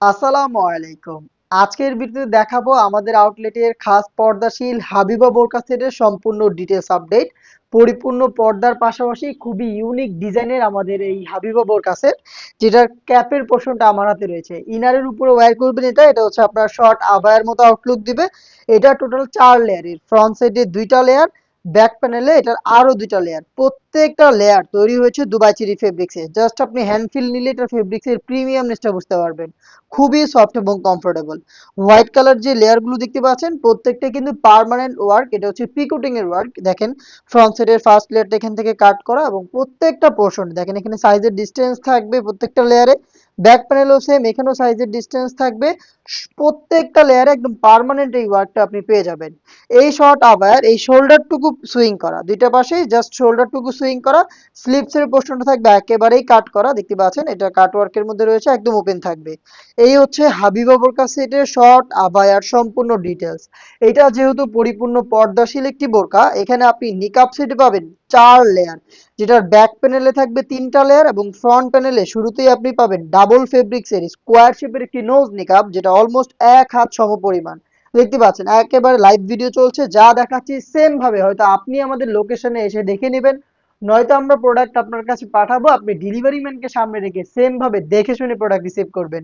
আসসালামু আলাইকুম। আজকের ভিডিওতে দেখাবো আমাদের আউটলেটের খাস পর্দাশীল হাবিবা বোরকা সেটের সম্পূর্ণ ডিটেলস আপডেট পরিপূর্ণ পর্দার পাশাপাশি খুবই ইউনিক ডিজাইনের আমাদের এই হাবিবা বোরকা সেট যেটার ক্যাপের পোর্শনটা আমার হাতে রয়েছে। ইনারের উপরে ওয়্যার করবেন এটা এটা হচ্ছে আপনার শর্ট আবায়ের মতো আউটলুক দিবে। এটা টোটাল চার লেয়ারের ফ্রন্ট সাইডে দুইটা লেয়ার ব্যাক প্যানেলে এটার আরও দুইটা লেয়ার প্রত্যেকটা লেয়ার তৈরি হয়েছে দুবাই চিরি ফেব্রিক্সে জাস্ট আপনি হ্যান্ড ফিল নিলে এটা ফেব্রিক্সের প্রিমিয়ামনেসটা বুঝতে পারবেন। খুবই সফট এবং কমফোর্টেবল হোয়াইট কালার যে লেয়ারগুলো দেখতে পাচ্ছেন প্রত্যেকটা কিন্তু পার্মানেন্ট ওয়ার্ক এটা হচ্ছে পিকোটিং এর ওয়ার্ক দেখেন ফ্রন্ট সাইডের ফার্স্ট লেয়ারটা এখান থেকে কাট করা এবং প্রত্যেকটা পোর্শন দেখেন এখানে সাইজের ডিস্টেন্স থাকবে প্রত্যেকটা লেয়ারে ব্যাক প্যানেলও সেম এখানেও সাইজের ডিস্টেন্স থাকবে। প্রত্যেকটা লেয়ারে একদম পার্মানেন্ট এই ওয়ার্কটা আপনি পেয়ে যাবেন। এই শর্ট আবার এই শোল্ডারটুকু সুইং করা। দুইটা পাশেই জাস্ট শোল্ডারটুকু সুইং করা। স্লিপসের পোর্শনটা থাকবে একেবারেই কাট করা। দেখতে পাচ্ছেন, এটা কাট ওয়ার্কের মধ্যে রয়েছে, একদম ওপেন থাকবে। এই হচ্ছে হাবিবা বোরকা সেটের শর্ট আবায়ার সম্পূর্ণ ডিটেলস এটা যেহেতু পরিপূর্ণ পর্দাশীল একটি বোরকা, এখানে আপনি নিকাপ সেট পাবেন। চার লেয়ার যেটার ব্যাক প্যানেলে থাকবে তিনটা লেয়ার এবং ফ্রন্ট প্যানেলে শুরুতেই আপনি পাবেন ডাবল ফেব্রিক্সের স্কোয়ার শেপের একটি নোজ নিকাপ যেটা অলমোস্ট এক হাত সম পরিমাণ। দেখতে পাচ্ছেন, একেবারে লাইভ ভিডিও চলছে, যা দেখাচ্ছি সেম ভাবে, হয়তো আপনি আমাদের লোকেশনে এসে দেখে নেবেন। নয়তো আমরা প্রোডাক্ট আপনার কাছে পাঠাবো, আপনি ডেলিভারি ম্যানকে সামনে রেখে সেম ভাবে দেখে শুনে প্রোডাক্ট রিসিভ করবেন।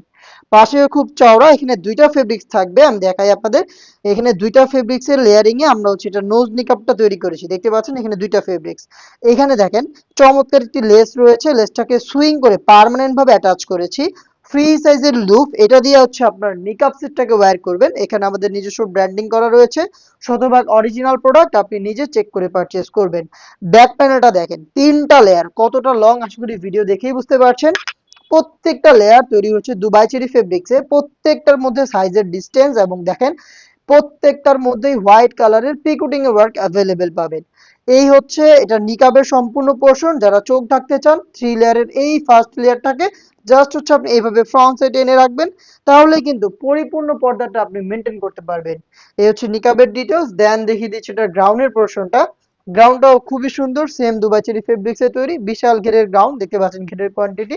পাশেও খুব চওড়া, এখানে দুইটা ফেব্রিক্স থাকবে, আমি দেখাই আপনাদের। এখানে দুইটা ফেব্রিক্সের লেয়ারিং এ আমরা হচ্ছে এটা নোজ নিকাপটা তৈরি করেছি, দেখতে পাচ্ছেন? এখানে দুইটা ফেব্রিক্স এখানে দেখেন, চমৎকার একটি লেস রয়েছে লেসটাকে সুইং করে পার্মানেন্ট ভাবে অ্যাটাচ করেছি। ফ্রি সাইজের লুপ, এটা দিয়ে হচ্ছে আপনার নিকাপ সেটটাকে ওয়্যার করবেন। এখানে আমাদের নিজস্ব ব্র্যান্ডিং করা রয়েছে। শতভাগ অরিজিনাল প্রোডাক্ট আপনি নিজে চেক করে পারচেস করবেন। ব্যাক প্যানেলটা দেখেন, তিনটা লেয়ার কতটা লং আশা করি ভিডিও দেখেই বুঝতে পারছেন। প্রত্যেকটা লেয়ার তৈরি হচ্ছে দুবাই চেরি ফেব্রিক্সে প্রত্যেকটার মধ্যে সাইজের ডিস্টেন্স এবং দেখেন প্রত্যেকটার মধ্যেই হোয়াইট কালারের পিকুটিং এর ওয়ার্ক অ্যাভেলেবেল পাবেন। এই হচ্ছে এটা নিকাবের সম্পূর্ণ পোর্শন যারা চোখ ঢাকতে চান থ্রি লেয়ারের এই ফার্স্ট লেয়ারটাকে জাস্ট হচ্ছে আপনি এইভাবে ফ্রন্ট সাইডে এনে রাখবেন, তাহলে কিন্তু পরিপূর্ণ পর্দাটা আপনি মেনটেন করতে পারবেন। এই হচ্ছে নিকাবের ডিটেলস দেন দেখিয়ে দিচ্ছি এটা গ্রাউন্ডের পোর্শনটা গ্রাউন্ডটাও খুবই সুন্দর সেম দুবাই চেরি ফেব্রিক্সে তৈরি, বিশাল ঘেরের গ্রাউন্ড দেখতে পাচ্ছেন ঘেরের কোয়ান্টিটি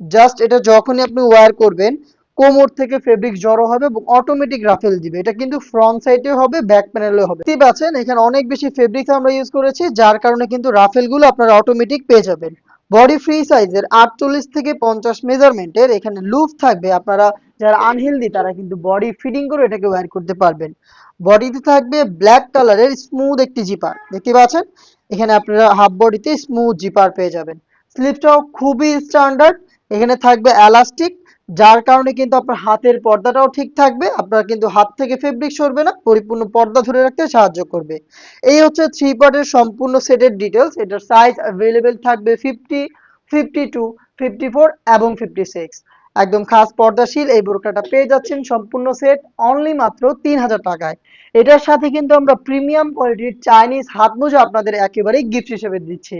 জাস্ট এটা যখনই আপনি ওয়্যার করবেন কোমর থেকে ফেব্রিক জড়ো হবে এবং অটোমেটিক রাফেল দিবে। এটা কিন্তু ফ্রন্ট সাইডে হবে ব্যাক প্যানেলে হবে। দেখতে পাচ্ছেন, এখানে অনেক বেশি ফেব্রিক আমরা ইউজ করেছি, যার কারণে কিন্তু রাফেলগুলো আপনারা অটোমেটিক পেয়ে যাবেন। বডি ফ্রি সাইজের আটচল্লিশ থেকে পঞ্চাশ মেজারমেন্টের এখানে লুপ থাকবে। আপনারা যারা আনহেলদি তারা কিন্তু বডি ফিটিং করে এটাকে ওয়্যার করতে পারবেন। বডিতে থাকবে ব্ল্যাক কালারের স্মুথ একটি জিপার দেখতে পাচ্ছেন, এখানে আপনারা হাফ বডিতে স্মুথ জিপার পেয়ে যাবেন। স্লিপটাও খুবই স্ট্যান্ডার্ড এখানে থাকবে এলাস্টিক যার কারণে কিন্তু আপনার হাতের পর্দাটাও ঠিক থাকবে, আপনার কিন্তু হাত থেকে ফেব্রিক সরবে না, পরিপূর্ণ পর্দা ধরে রাখতে সাহায্য করবে। এই হচ্ছে থ্রি পার্টের সম্পূর্ণ সেটের ডিটেলস এটার সাইজ অ্যাভেলেবেল থাকবে fifty fifty two fifty four এবং ফিফটি সিক্স একদম খাস পর্দাশীল, এই বোরকাটা পেয়ে যাচ্ছেন সম্পূর্ণ সেট অনলি মাত্র তিন হাজার টাকায়। এটার সাথে কিন্তু আমরা প্রিমিয়াম কোয়ালিটির চাইনিজ হাত মোজা আপনাদের একেবারেই গিফট হিসেবে দিচ্ছি।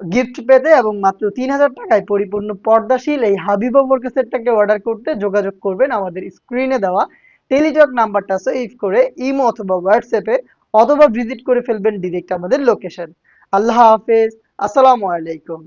গিফট পেতে এবং মাত্র তিন হাজার টাকায় পরিপূর্ণ পর্দাশীল এই হাবিবা বোরকা সেটটাকে অর্ডার করতে যোগাযোগ করবেন আমাদের স্ক্রিনে দেওয়া টেলিটক নাম্বারটা সেভ করে ইমো অথবা হোয়াটসঅ্যাপে অথবা ভিজিট করে ফেলবেন ডিরেক্ট আমাদের লোকেশন আল্লাহ হাফেজ, আসসালামু আলাইকুম।